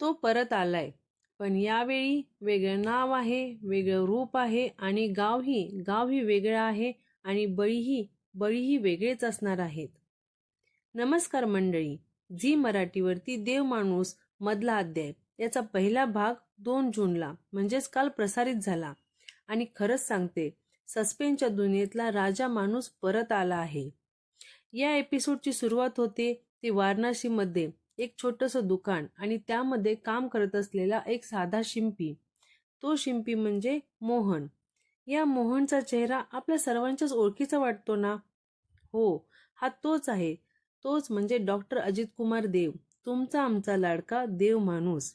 तो परत आलाय. पण यावेळी वेगळं नाव आहे वेगळं रूप आहे आणि गावही गावही वेगळं आहे आणि बळीही बळीही वेगळेच असणार आहेत. नमस्कार मंडळी झी मराठीवरती देव माणूस मधला अध्याय. याचा पहिला भाग दोन जूनला म्हणजेच काल प्रसारित झाला. आणि खरंच सांगते सस्पेनच्या दुनियेतला राजा माणूस परत आला आहे. या एपिसोडची सुरुवात होते ती वाराणसीमध्ये. एक छोटंसं दुकान आणि त्यामध्ये काम करत असलेला एक साधा शिंपी. तो शिंपी म्हणजे मोहन. या मोहनचा चेहरा आपल्या सर्वांच्याच ओळखीचा वाटतो ना? हो हा तोच आहे. तोच म्हणजे डॉक्टर अजित कुमार देव तुमचा आमचा लाडका देव माणूस.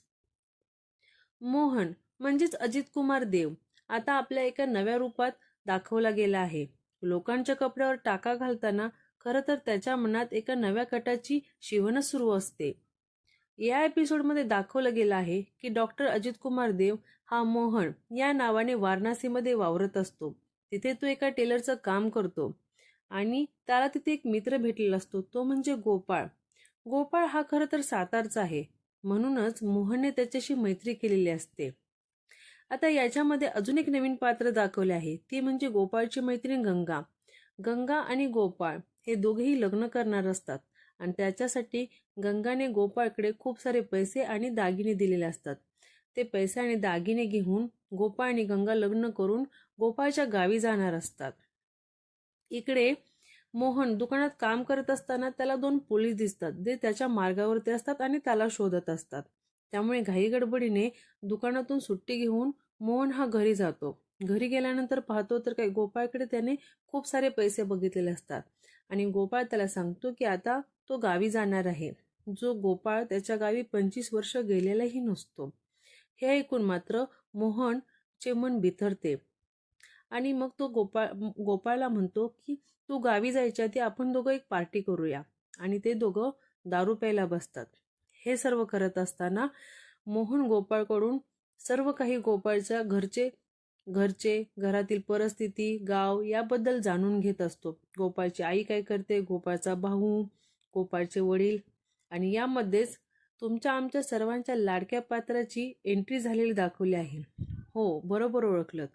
मोहन म्हणजेच अजित कुमार देव आता आपल्या एका नव्या रूपात दाखवला गेला आहे. लोकांच्या कपड्यावर टाका घालताना खरं तर त्याच्या मनात एका नव्या कटाची शिवणच सुरू असते. या एपिसोडमध्ये दाखवलं गेलं आहे की डॉक्टर अजित कुमार देव हा मोहन या नावाने वाराणसीमध्ये वावरत असतो. तिथे तो एका टेलरचं काम करतो आणि त्याला तिथे एक मित्र भेटलेला असतो तो म्हणजे गोपाळ. गोपाळ हा खरं तर सातारचा आहे. म्हणूनच मोहनने त्याच्याशी मैत्री केलेली असते. आता याच्यामध्ये अजून एक नवीन पात्र दाखवले आहे ती म्हणजे गोपाळची मैत्रीण गंगा. गंगा आणि गोपाळ. हे दोघेही लग्न करणार असतात. आणि त्याच्यासाठी गंगाने गोपाळकडे खूप सारे पैसे आणि दागिने दिलेले असतात. ते पैसे आणि दागिने घेऊन गोपाळ आणि गंगा लग्न करून गोपाळच्या गावी जाणार असतात. इकडे मोहन दुकानात काम करत असताना त्याला दोन पोलीस दिसतात. जे त्याच्या मार्गावरती असतात आणि त्याला शोधत असतात. त्यामुळे घाई गडबडीने दुकानातून सुट्टी घेऊन मोहन हा घरी जातो. घरी गेल्यानंतर पाहतो तर काही गोपाळकडे त्याने खूप सारे पैसे बघितलेले असतात. आणि गोपाळ त्याला सांगतो की आता तो गावी जाणार आहे. जो गोपाळ त्याच्या गावी पंचवीस वर्ष गेलेलाही नसतो. हे ऐकून मात्र मोहनचे मन बिथरते. आणि मग तो गोपाळ गोपाळला म्हणतो की तू गावी जायच्या आधी आपण दोघं एक पार्टी करूया. आणि ते दोघं दारू प्यायला बसतात. हे सर्व करत असताना मोहन गोपाळकडून सर्व काही गोपाळच्या घरचे घरचे घरातील परिस्थिती गाव याबद्दल जाणून घेत असतो. गोपाळची आई काय करते? गोपाळचा भाऊ गोपाळचे वडील. आणि यामध्येच तुमच्या आमच्या सर्वांच्या लाडक्या पात्राची एंट्री झालेली दाखवली आहे. हो बरोबर ओळखलं.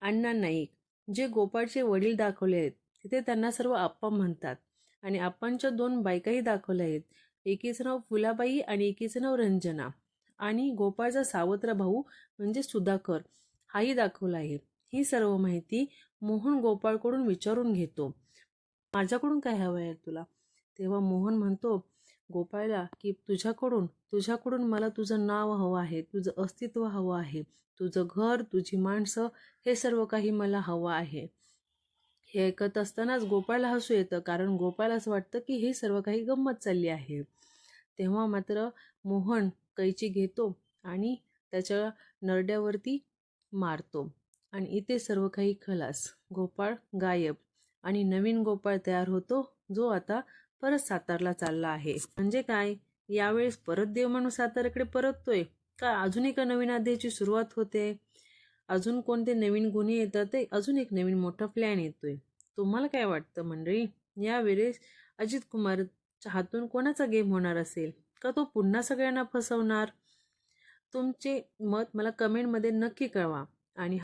अण्णा नाईक जे गोपाळचे वडील दाखवले आहेत तिथे त्यांना सर्व आप्पा म्हणतात. आणि आप्पांच्या दोन बायकाही दाखवल्या आहेत. एकीचं नाव फुलाबाई आणि एकीचं नाव रंजना. आणि गोपाळचा सावत्र भाऊ म्हणजे सुधाकर. हाही दाखवला आहे. ही सर्व माहिती मोहन गोपाळकडून विचारून घेतो. माझ्याकडून काय हवं आहे तुला? तेव्हा मोहन म्हणतो गोपाळला की तुझ्याकडून तुझ्याकडून मला तुझं नाव हवं आहे तुझं अस्तित्व हवं आहे तुझं घर तुझी माणसं हे सर्व काही मला हवं आहे. हे ऐकत असतानाच गोपाळला हसू येतं कारण गोपाळ असं वाटतं की हे सर्व काही गंमत चालली आहे. तेव्हा मात्र मोहन कैची घेतो आणि त्याच्या नरड्यावरती मारतो. आणि इथे सर्व काही खलास गोपाळ गायब. आणि नवीन गोपाळ तयार होतो जो आता परत सातारला चालला आहे. म्हणजे काय? यावेळेस परत देव माणूस साताराकडे परततोय? का अजून एका नवीन अध्यायाची सुरुवात होते? अजून कोणते नवीन गुन्हे येतात? ते अजून एक नवीन मोठा प्लॅन येतोय. तुम्हाला काय वाटतं मंडळी? यावेळेस अजित कुमारच्या हातून कोणाचा गेम होणार असेल? का तो पुन्हा सगळ्यांना फसवणार? तुमचे मत मला कमेंटमध्ये नक्की कळवा. आणि